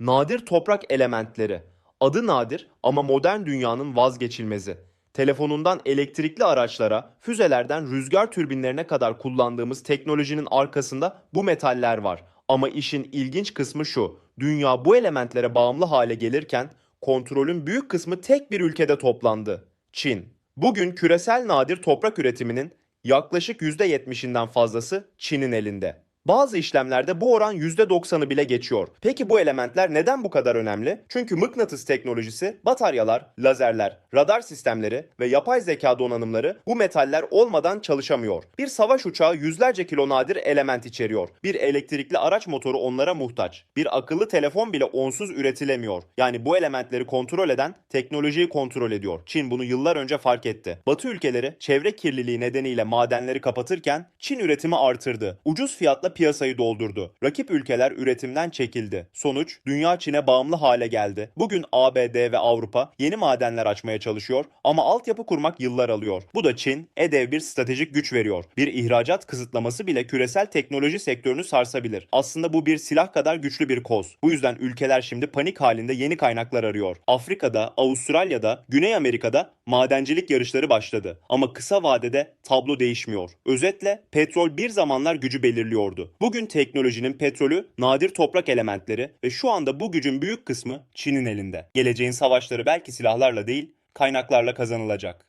Nadir toprak elementleri. Adı nadir ama modern dünyanın vazgeçilmezi. Telefonundan elektrikli araçlara, füzelerden rüzgar türbinlerine kadar kullandığımız teknolojinin arkasında bu metaller var. Ama işin ilginç kısmı şu. Dünya bu elementlere bağımlı hale gelirken kontrolün büyük kısmı tek bir ülkede toplandı. Çin. Bugün küresel nadir toprak üretiminin yaklaşık %70'inden fazlası Çin'in elinde. Bazı işlemlerde bu oran %90'ı bile geçiyor. Peki bu elementler neden bu kadar önemli? Çünkü mıknatıs teknolojisi, bataryalar, lazerler, radar sistemleri ve yapay zeka donanımları bu metaller olmadan çalışamıyor. Bir savaş uçağı yüzlerce kilo nadir element içeriyor. Bir elektrikli araç motoru onlara muhtaç. Bir akıllı telefon bile onsuz üretilemiyor. Yani bu elementleri kontrol eden teknolojiyi kontrol ediyor. Çin bunu yıllar önce fark etti. Batı ülkeleri çevre kirliliği nedeniyle madenleri kapatırken Çin üretimi artırdı. Ucuz fiyatla piyasayı doldurdu. Rakip ülkeler üretimden çekildi. Sonuç dünya Çin'e bağımlı hale geldi. Bugün ABD ve Avrupa yeni madenler açmaya çalışıyor ama altyapı kurmak yıllar alıyor. Bu da Çin, EDEV bir stratejik güç veriyor. Bir ihracat kısıtlaması bile küresel teknoloji sektörünü sarsabilir. Aslında bu bir silah kadar güçlü bir koz. Bu yüzden ülkeler şimdi panik halinde yeni kaynaklar arıyor. Afrika'da, Avustralya'da, Güney Amerika'da madencilik yarışları başladı. Ama kısa vadede tablo değişmiyor. Özetle petrol bir zamanlar gücü belirliyordu. Bugün teknolojinin petrolü nadir toprak elementleri ve şu anda bu gücün büyük kısmı Çin'in elinde. Geleceğin savaşları belki silahlarla değil, kaynaklarla kazanılacak.